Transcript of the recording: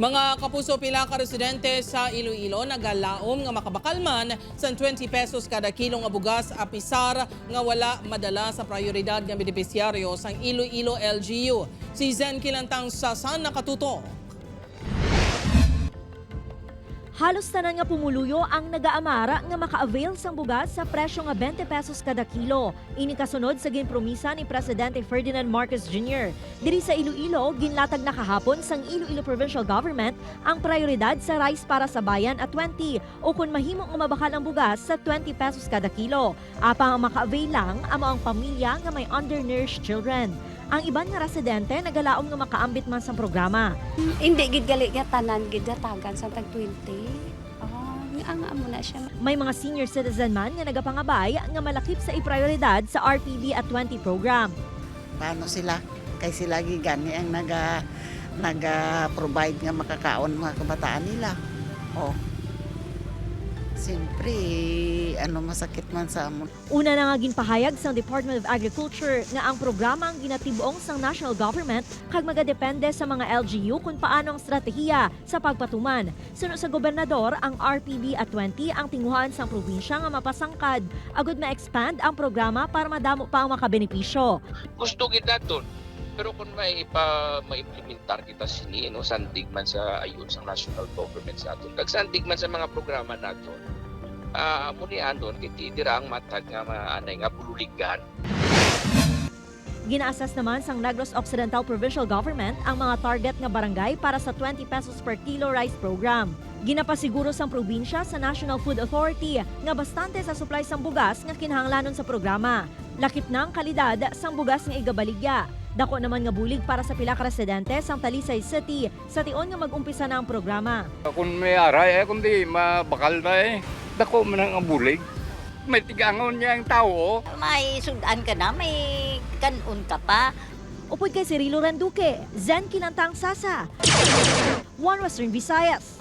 Mga kapuso pila ka residente sa Iloilo nagalaom nga makabakalman sa 20 pesos kada kilo nga bugas apisar nga wala madala sa prioridad nga benepisyaryo sang Iloilo LGU. Si Zen Kilantang Sasan nakatuto. Halos tanan nga pumuluyo ang nagaamara nga maka-avail sang bugas sa presyo nga 20 pesos kada kilo. Ini kasunod sa ginpromisa ni Presidente Ferdinand Marcos Jr. Diri sa Iloilo, ginlatag na kahapon sang Iloilo Provincial Government ang prioridad sa rice para sa bayan at 20 o kung mahimong umabakal ang bugas sa 20 pesos kada kilo. Apang ang maka-avail lang ang pamilya nga may undernourished children. Ang iban nga residente nagalaom nga makaambit man sa programa. Hindi gid gali nga tanan gid datagan sa tag 20. Ah, ang amo na siya. May mga senior citizen man nga nagapangabay nga malakip sa iprioridad sa RPB at 20 program. paano sila kay sila gigani ang naga naga-provide nga makakaon mga kabataan nila. Oh. Siyempre, ano masakit man sa amon. Una na nga ginpahayag sa Department of Agriculture nga ang programa ang ginatibuong sang national government kag magadepende sa mga LGU kung paano ang stratehiya sa pagpatuman. Suno sa gobernador, ang RPB at 20 ang tinguhan sang probinsya nga mapasangkad agud ma-expand ang programa para madamo pa ang makabenepisyo. gusto kita doon. Pero kung may ipa maimplementar kita sini no sandig man sa ayun sa national government sa aton. Kag sandig man sa mga programa naton. Ah, muni andon kiti ang matag nga maanay nga pululigan. Ginaasas naman sang Negros Occidental Provincial Government ang mga target nga barangay para sa 20 pesos per kilo rice program. Ginapasiguro sang probinsya sa National Food Authority nga bastante sa supply sang bugas nga kinahanglanon sa programa. Lakip na ang kalidad sang bugas nga igabaligya. Dako naman nga bulig para sa pila ka residente sang Talisay City sa tion nga mag-umpisa na ang programa. Kung may aray, eh, kundi mabakal na eh. Dako man ang bulig. May tigangon niya ang tao. May sudan ka na, may kanon ka pa. Upod kay Cirilo Randuque, Zen Kinantang Sasa. One Western Visayas.